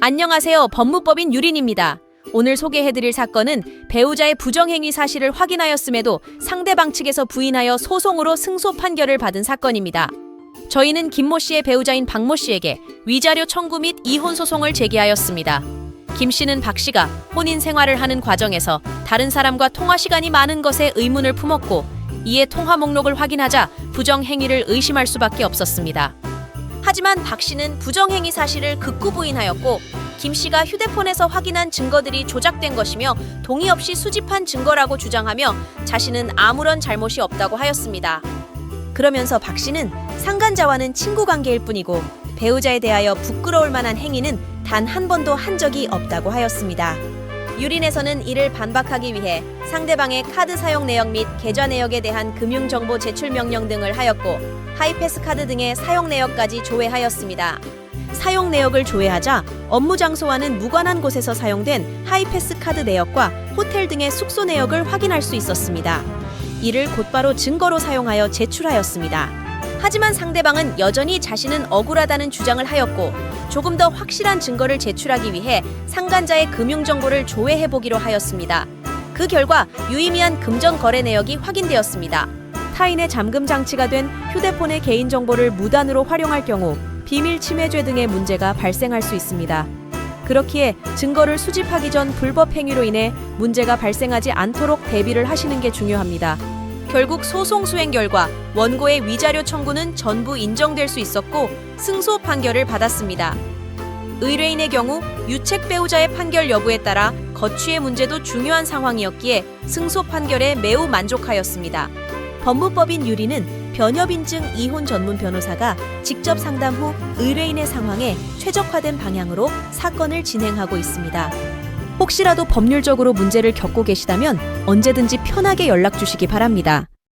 안녕하세요. 법무법인 유린입니다. 오늘 소개해드릴 사건은 배우자의 부정행위 사실을 확인하였음에도 상대방 측에서 부인하여 소송으로 승소 판결을 받은 사건입니다. 저희는 김모 씨의 배우자인 박모 씨에게 위자료 청구 및 이혼 소송을 제기하였습니다. 김 씨는 박 씨가 혼인 생활을 하는 과정에서 다른 사람과 통화 시간이 많은 것에 의문을 품었고 이에 통화 목록을 확인하자 부정 행위를 의심할 수밖에 없었습니다. 하지만 박 씨는 부정행위 사실을 극구 부인하였고 김 씨가 휴대폰에서 확인한 증거들이 조작된 것이며 동의 없이 수집한 증거라고 주장하며 자신은 아무런 잘못이 없다고 하였습니다. 그러면서 박 씨는 상간자와는 친구 관계일 뿐이고 배우자에 대하여 부끄러울 만한 행위는 단 한 번도 한 적이 없다고 하였습니다. 유린에서는 이를 반박하기 위해 상대방의 카드 사용 내역 및 계좌 내역에 대한 금융 정보 제출 명령 등을 하였고 하이패스 카드 등의 사용 내역까지 조회하였습니다. 사용 내역을 조회하자 업무 장소와는 무관한 곳에서 사용된 하이패스 카드 내역과 호텔 등의 숙소 내역을 확인할 수 있었습니다. 이를 곧바로 증거로 사용하여 제출하였습니다. 하지만 상대방은 여전히 자신은 억울하다는 주장을 하였고 조금 더 확실한 증거를 제출하기 위해 상간자의 금융 정보를 조회해 보기로 하였습니다. 그 결과 유의미한 금전 거래 내역이 확인되었습니다. 타인의 잠금 장치가 된 휴대폰의 개인 정보를 무단으로 활용할 경우 비밀 침해죄 등의 문제가 발생할 수 있습니다. 그렇기에 증거를 수집하기 전 불법 행위로 인해 문제가 발생하지 않도록 대비를 하시는 게 중요합니다. 결국 소송 수행 결과 원고의 위자료 청구는 전부 인정될 수 있었고 승소 판결을 받았습니다. 의뢰인의 경우 유책 배우자의 판결 여부에 따라 거취의 문제도 중요한 상황이었기에 승소 판결에 매우 만족하였습니다. 법무법인 유리는 변협인증 이혼 전문 변호사가 직접 상담 후 의뢰인의 상황에 최적화된 방향으로 사건을 진행하고 있습니다. 혹시라도 법률적으로 문제를 겪고 계시다면 언제든지 편하게 연락 주시기 바랍니다.